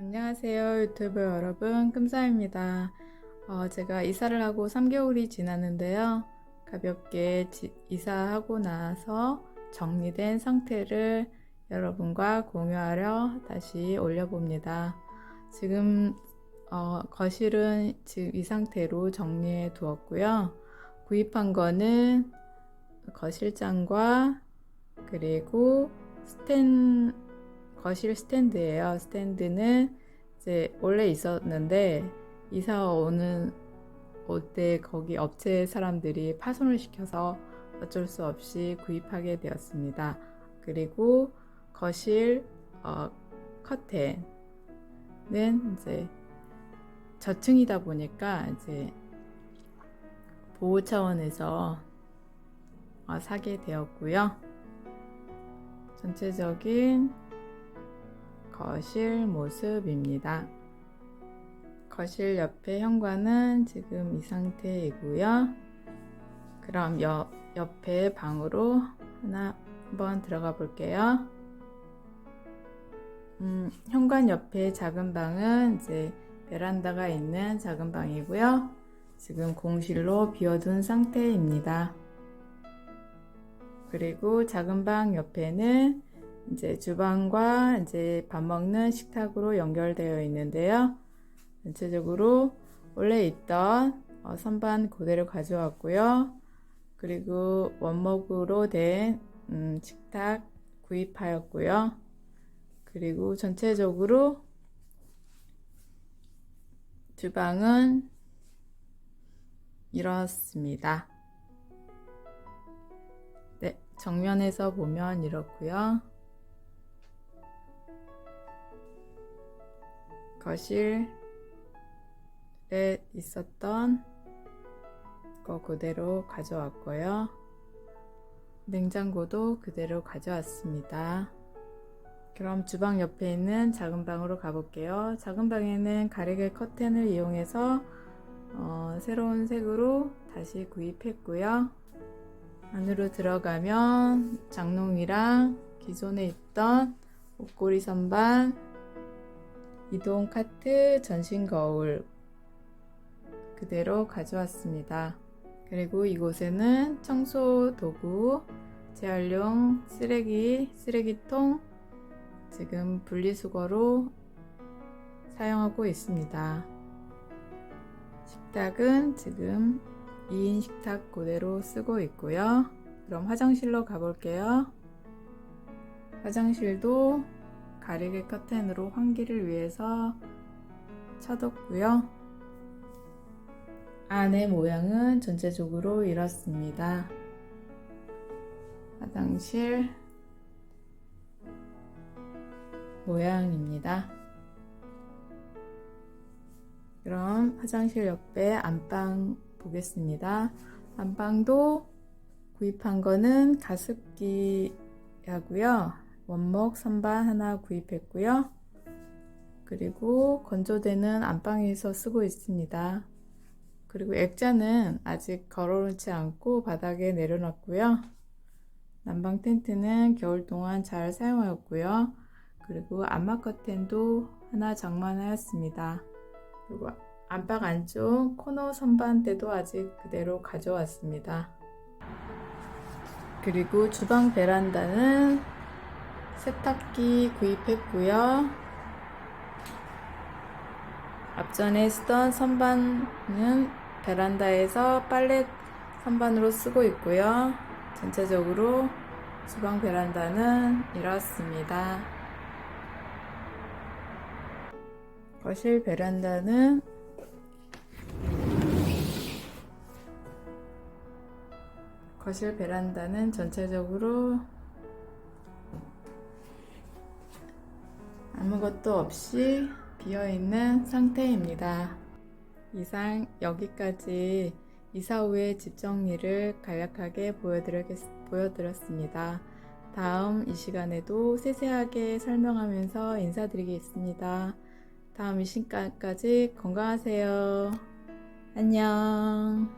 안녕하세요 유튜브 여러분. 끔사입니다. 어, 제가 이사를 하고 3개월이 지났는데요. 가볍게 지- 이사하고 나서 정리된 상태를 여러분과 공유하려 다시 올려봅니다. 지금 어, 거실은 지금 이 상태로 정리해 두었고요. 구입한 거는 거실장과 그리고 스탠 거실 스탠드예요. 스탠드는 이제 원래 있었는데 이사 오는 올 때 거기 업체 사람들이 파손을 시켜서 어쩔 수 없이 구입하게 되었습니다. 그리고 거실 어, 커튼은 이제 저층이다 보니까 이제 보호 차원에서 어, 사게 되었고요. 전체적인 거실 모습입니다. 거실 옆에 현관은 지금 이 상태이고요. 그럼 옆, 옆에 방으로 하나 한번 들어가 볼게요. 음, 현관 옆에 작은 방은 이제 베란다가 있는 작은 방이고요. 지금 공실로 비워둔 상태입니다. 그리고 작은 방 옆에는 이제 주방과 이제 밥 먹는 식탁으로 연결되어 있는데요. 전체적으로 원래 있던 어, 선반 그대로 가져왔고요. 그리고 원목으로 된 음, 식탁 구입하였고요. 그리고 전체적으로 주방은 이렇습니다. 네, 정면에서 보면 이렇고요. 거실에 있었던 거 그대로 가져왔고요. 냉장고도 그대로 가져왔습니다. 그럼 주방 옆에 있는 작은 방으로 가볼게요. 작은 방에는 가리개 커튼을 이용해서 어, 새로운 색으로 다시 구입했고요. 안으로 들어가면 장롱이랑 기존에 있던 옷걸이 선반, 이동 카트, 전신 거울 그대로 가져왔습니다. 그리고 이곳에는 청소 도구, 재활용 쓰레기, 쓰레기통 지금 분리수거로 사용하고 있습니다. 식탁은 지금 2인 식탁 그대로 쓰고 있고요. 그럼 화장실로 가볼게요. 화장실도 가리개 커튼으로 환기를 위해서 쳐뒀고요. 안의 모양은 전체적으로 이렇습니다. 화장실 모양입니다. 그럼 화장실 옆에 안방 보겠습니다. 안방도 구입한 거는 가습기하고요. 원목 선반 하나 구입했고요. 그리고 건조대는 안방에서 쓰고 있습니다. 그리고 액자는 아직 걸어놓지 않고 바닥에 내려놨고요. 난방 텐트는 겨울 동안 잘 사용하였고요. 그리고 안마 커튼도 하나 장만하였습니다. 그리고 안방 안쪽 코너 선반대도 아직 그대로 가져왔습니다. 그리고 주방 베란다는 세탁기 구입했고요. 앞전에 쓰던 선반은 베란다에서 빨래 선반으로 쓰고 있고요. 전체적으로 주방 베란다는 이렇습니다. 거실 베란다는 거실 베란다는 전체적으로 아무것도 없이 비어 있는 상태입니다. 이상 여기까지 이사 후의 집 정리를 간략하게 보여드렸, 보여드렸습니다. 다음 이 시간에도 세세하게 설명하면서 인사드리겠습니다. 다음 이 시간까지 건강하세요. 안녕.